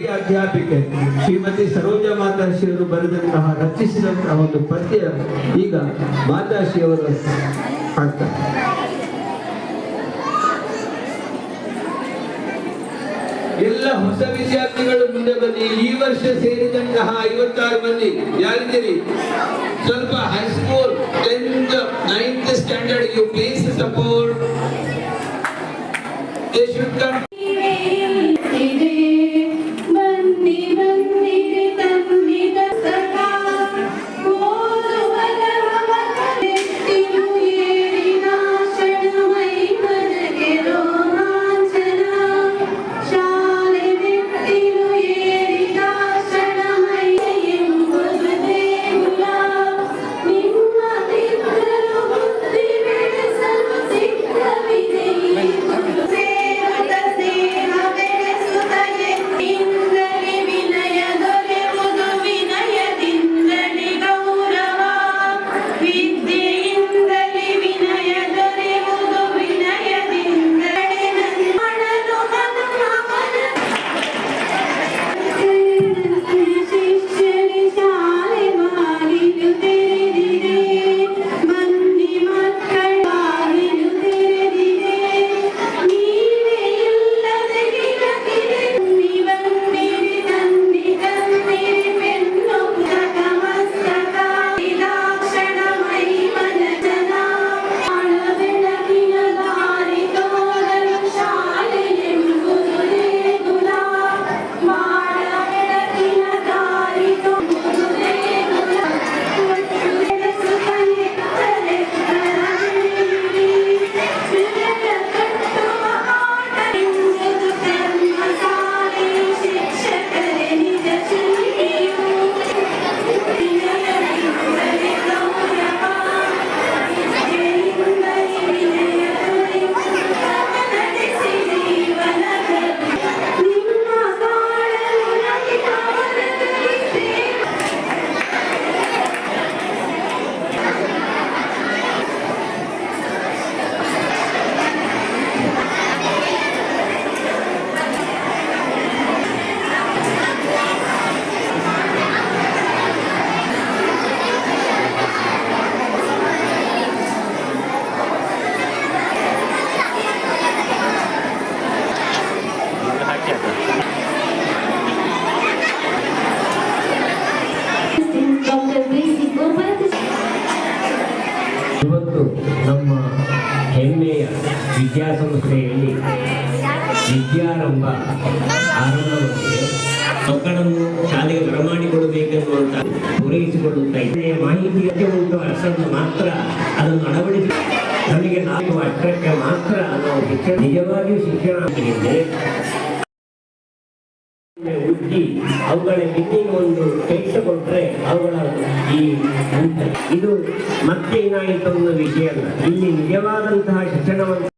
ಈ ಅಧ್ಯಾಪಿಕೆ ಶ್ರೀಮತಿ ಸರೋಜ ಮಾತಾಶ್ರೀಯವರು ಬರೆದಂತಹ ರಚಿಸಿದಂತಹ ಒಂದು ಪದ್ಯ ಈಗ ಮಾತಾಶ್ರೀಯವರ ಹಾಡ್ತಾರೆ ಎಲ್ಲ ಹೊಸ ವಿದ್ಯಾರ್ಥಿಗಳು ಮುಂದೆ ಬನ್ನಿ. ಈ ವರ್ಷ ಸೇರಿದಂತಹ ಐವತ್ತಾರು ಮಂದಿ ಯಾರಿದ್ದೀರಿ? ಸ್ವಲ್ಪ high school tenth ninth standard you please support ನಮ್ಮ ಹೆಮ್ಮೆಯ ವಿದ್ಯಾಸಂಸ್ಥೆಯಲ್ಲಿ ವಿದ್ಯಾರಂಭ ಆರಂಭವಾಗಿದೆ. ಮಕ್ಕಳನ್ನು ಶಾಲೆಗೆ ಬರಮಾಡಿಕೊಡಬೇಕೆನ್ನುವಂತ ಪೂರೈಸಿಕೊಳ್ಳುತ್ತಾ ಇದೆ ಮಾಹಿತಿ ಉಂಟು. ಅಷ್ಟನ್ನು ಮಾತ್ರ ಅದನ್ನು ಅಳವಡಿಸಿ ನಮಗೆ ನಾಲ್ಕು ಅಷ್ಟಕ್ಕೆ ಮಾತ್ರ ನಾವು ಶಿಕ್ಷಣ ನಿಜವಾಗಿಯೂ ಶಿಕ್ಷಣ ಉಜ್ಜಿ ಅವುಗಳ ಬಿಟ್ಟಿಗೆ ಒಂದು ತೆಗೆದುಕೊಂಡ್ರೆ ಅವುಗಳ ಈ ಇದು ಮತ್ತೆ ಏನಾಯಿತು ಅನ್ನೋ ವಿಷಯ ಅಲ್ಲ. ಇಲ್ಲಿ ನಿಜವಾದಂತಹ ಶಿಕ್ಷಣವನ್ನು